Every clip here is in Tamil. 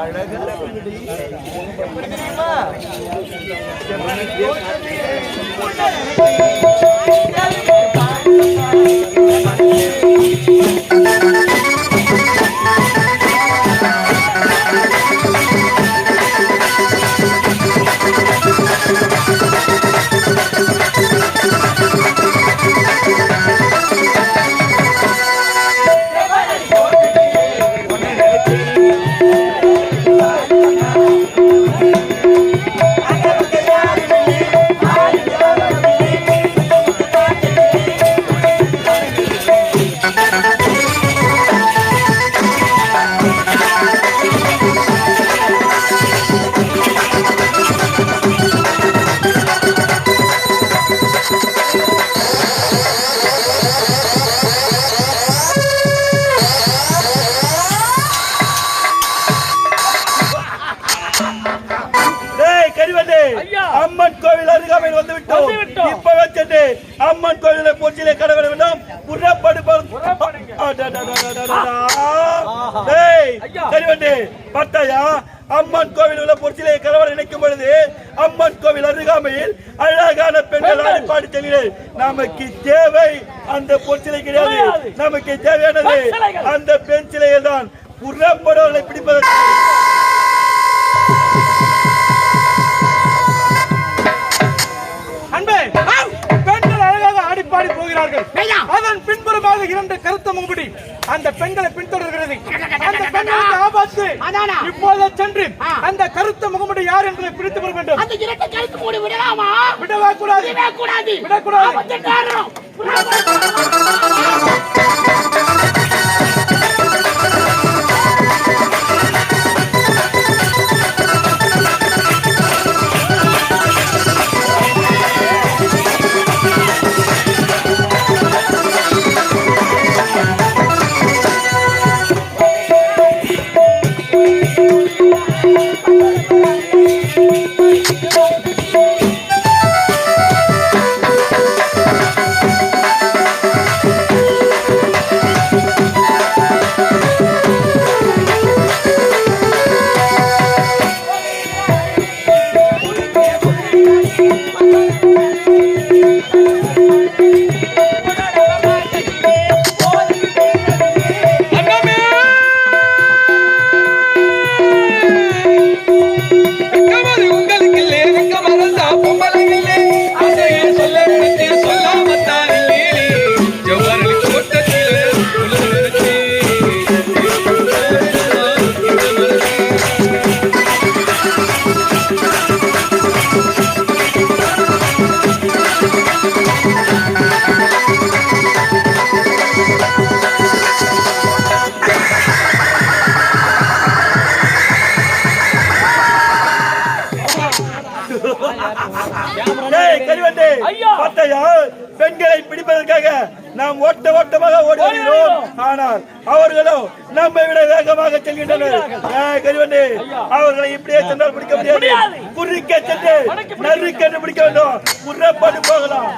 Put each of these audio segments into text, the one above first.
அழகான பெண்ணுடி. அம்மன் கோவிலை பூச்சிலே கடவுள வேண்டும் புறப்படு புறப்படுங்க. டேய் ஐயா. கரிவண்டே பார்த்தாயா அம்மன் கோவில் உள்ள பொற்சிலை கடவுளை நினைக்கும் பொழுது அம்மன் கோவில் அருகாமையில் அழகான பெண்கள். ஆடிப்பாடி செல்கிறேன் நமக்கு தேவை அந்த பொற்சிலை கிடையாது. நமக்கு தேவையானது. அந்த பெண் சிலைகள் தான். புறப்படுவர்களை பிடிப்பதற்கு பின்புறமாக இரண்டு கருத்த முகுடி அந்த பெண்களை பின்தொடர்கிறது. அந்த பெண்களுக்கு ஆபத்து? இப்போது சென்று அந்த கருத்த முகமுடி யார் என்பதை பிடித்து வர வேண்டும். அந்த இரட்டை கழுத்து மூடி விடலாமா? விடவா கூடாது. விடவே கூடாது. விடக்கூடாது. பெண்களை பிடிப்பதற்காக நாம் ஓட்ட ஓட்டமாக ஓடி வருகிறோம் ஆனால் அவர்களோ நம்மை விட வேகமாக செல்கின்றனர். அவர்களை இப்படியே சென்றால் பிடிக்க முடியாது. குறுக்க சென்று நறுக்கென்று பிடிக்க வேண்டும். புறப்பட்டு போகலாம்.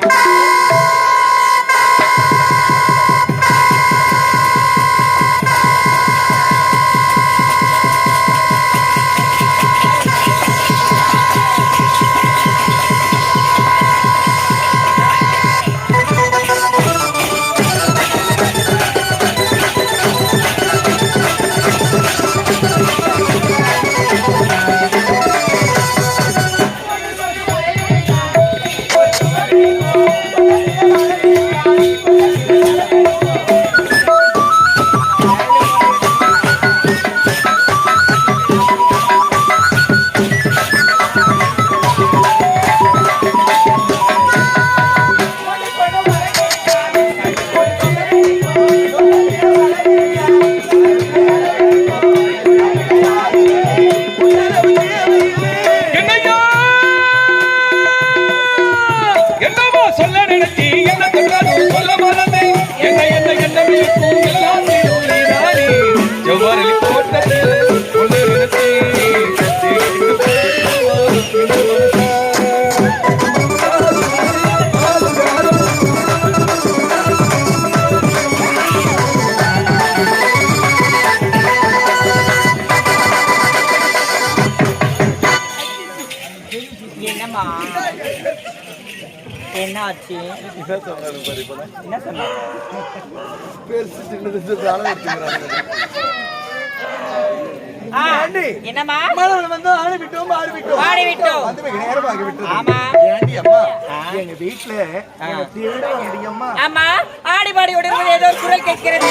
ஆச்சு என்ன சொன்னாங்க பெருசு சின்னது என்னம்மா? எங்க வீட்டுல ஆமா. ஆடி பாடி உடனே ஏதோ ஒரு குரல் கேட்கிறது.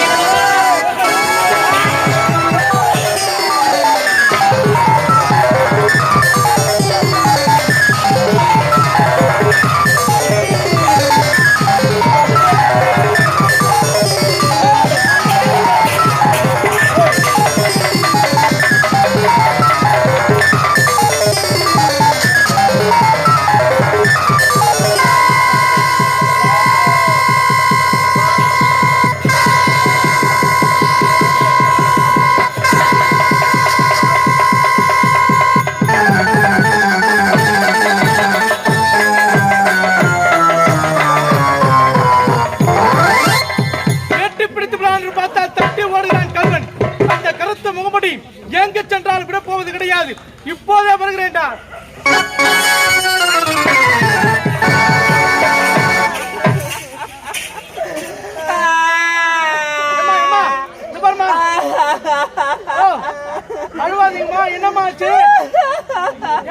ஆச்சு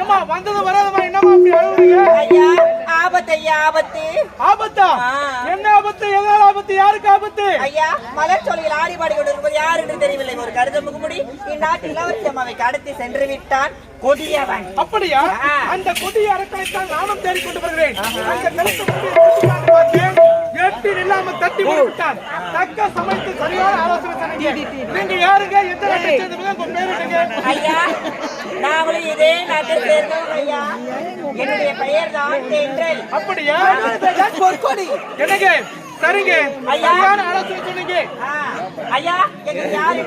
ஏம்மா வந்தது வராதம்மா. என்னம்மா அப்படி அழுவுறீங்க? ஐயா ஆபத்து ஐயா ஆபத்து. ஆபத்தா. என்ன ஆபத்து? எதால் ஆபத்து? யாருக்கு ஆபத்து? ஐயா மலர் சோலையில் ஆடி பாடி கொண்டிருப்பது யார் என்று தெரியவில்லை ஒரு கருத முகமுடி இந்நாட்டு இளவரசி அம்மாவை கடத்தி சென்று விட்டான் கொடியவன். அப்படியா. அந்த கொடிய அரக்கனைத்தான் நானும் தேடிக்கொண்டு வருகிறேன். அந்த பார்த்தேன் எட்டி நில்லாம தட்டி விட்டான். தக்க சமயத்தில் சரியான ஆலோசனை சொன்னீங்க நீங்க யாருங்க? எந்த நாட்டை சேர்ந்தவங்க உங்க பேர் என்னங்க ஐயா நாங்களும் இதே நாட்டை சேர்ந்தவங்க ஐயா. என்னுடைய பெயர் தான் அப்படியா? பொற்கொடி என்னங்க? சரிங்க ஐயா. சரியான ஆலோசனை சொன்னீங்க ஐயா யார்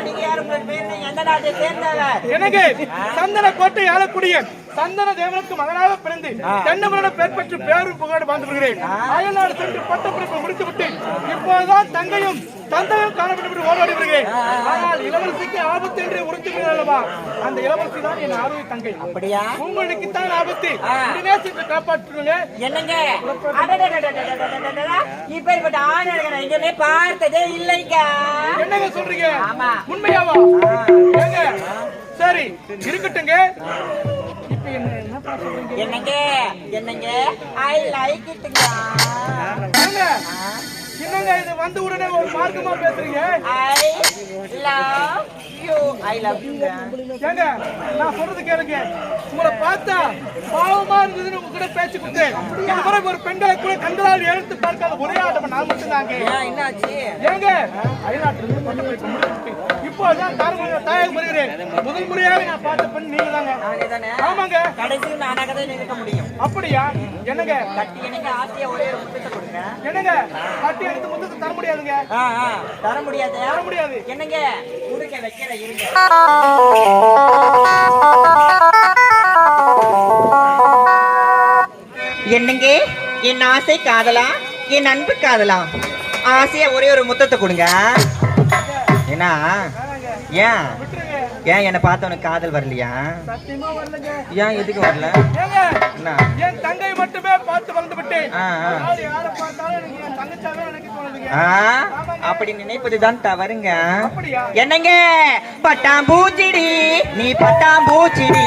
நீங்க யார் உங்கள் பேர்? எந்த நாட்டை சேர்ந்தவர்? எனக்கு சந்தன கோட்டை ஆளக்கூடிய சந்தன தேவனுக்கு மகனாக பிறந்து தென்னமரன பெயர் பெற்று பேரும் புகழ் வாழ்ந்து வருகிறேன் அயல்நாடு சென்று பட்டப்படிப்பு முடித்து விட்டு இப்போதுதான் தங்கையும் தந்தையும் காணப்பட்டு என்று ஓடோடி வருகிறேன் ஆனால் இளவரசிக்கு ஆபத்து என்று உறுதி அல்லவா? அந்த இளவரசி தான் என் ஆரோக்கிய தங்கை. அப்படியா? உங்களுக்கு தான் ஆபத்து உடனே சென்று காப்பாற்றுங்க. என்னங்க? இப்பேற்பட்ட ஆணர்கள் நான் எங்கேயுமே பார்த்ததே இல்லைங்க என்னங்க சொல்றீங்க? உண்மையாவா? ஏங்க? சரி இருக்கட்டுங்க. என்னங்க? என்னங்க? ஐ லைக் இட்டுங்க என்னங்க இது? வந்த உடனே ஒரு மார்க்கமா பேசுறீங்க? ஏங்க நான் சொல்றது கேளுங்க. உங்களை பார்த்தா பாவமா இருந்ததுன்னு உங்க கூட பேச்சு கொடுத்தேன். ஒரு பெண்களை கூட கண்களால் எழுத்து பார்க்காத ஒரே ஆட்டம் நான் மட்டும்தாங்க. என்னாச்சு? இருந்து கொண்டு போய் முடிச்சுட்டு இப்போதான் தாரமங்கல தாயாக வருகிறேன். முதல் முறையாக நான் பார்த்த பெண் நீங்க தாங்க நானேதானே? ஆமாங்க. கடைசி நானாக தான் நிற்க முடியும். அப்படியா? என்னங்க? கட்டி எனக்கு ஆசையா ஒரே ஒரு முத்தத்தை கொடுங்க. என்னங்க? கட்டி தர முடியாதுங்க. தர முடியாது. தர முடியாது. என்னங்க? குடுக்க வைக்கிற இருங்க. என்னங்க? என் ஆசை காதலா? என் அன்பு காதலா? ஆசையா ஒரே ஒரு முத்தத்தை கொடுங்க. என்ன? ஏன்? ஏன் என்ன பார்த்தவனுக்கு காதல் வரலையா? ஏன் எதுக்கு வரல? என்ன? தங்கை மட்டுமே பார்த்து வளர்ந்து அப்படி நினைப்பதுதான் தவறுங்க. என்னங்க? பட்டாம்பூச்சிடி நீ பட்டாம்பூச்சிடி.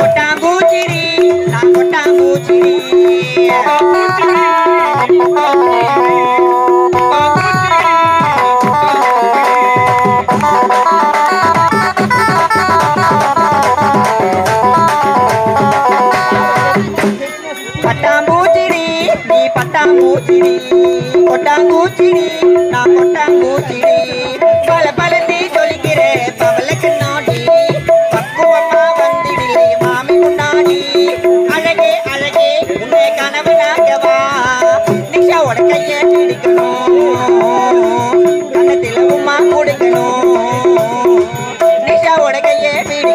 பட்டாம்பூச்சிடி கொட்டாம் நான் கொட்டாம் பூச்சிடி பட்டாம்பூச்சிடி கொட்டாம்பூச்சிடி நான் கொட்டாம்பூச்சிடி பல பலத்தை சொல்கிறேன் பவலுக்கு நாடி பக்குவமா வந்திடிலே மாமி முன்னாடி. அழகே அழகே உன்னை கனவனாகவா நிஷாவோட கையை பிடிக்கணும். கண்ணத்தில் உமா கொடுக்கணும் நிஷாவோட கையை பிடிக்கணும்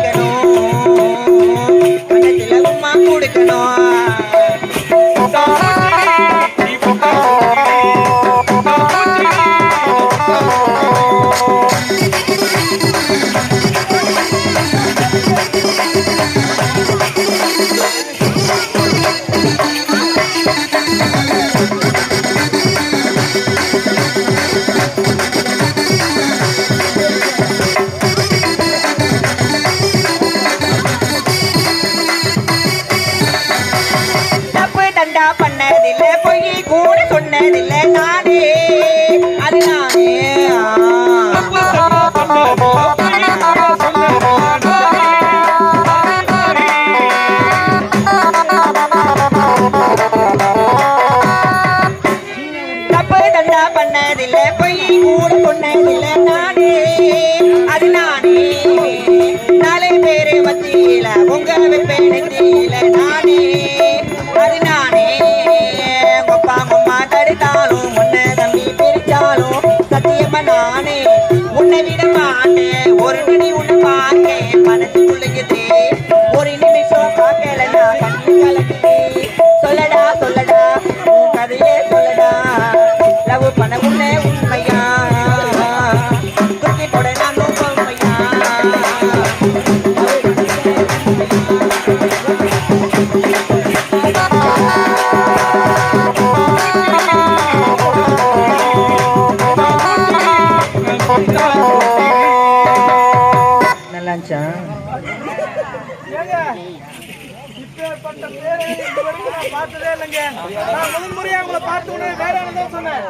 வேற என்னதான் சொன்னேன்.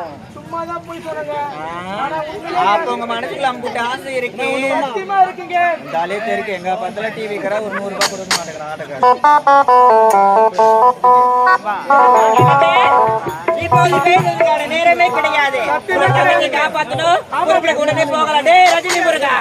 போய் சொன்னேங்க. அப்ப உங்க மனசுக்குள்ள அம்புட்டு ஆசை இருக்கு. சத்தியமா இருக்குங்க. இந்த எங்க பத்துல டிவி கடை ஒரு நூறு ரூபாய் கொடுக்க மாட்டேங்கிறான் ஆட்டோக்காரன். இப்போது பேசுறதுக்கான நேரமே கிடையாது. காப்பாத்தணும்? உடனே போகலாம். டே ரஜினி முருகா.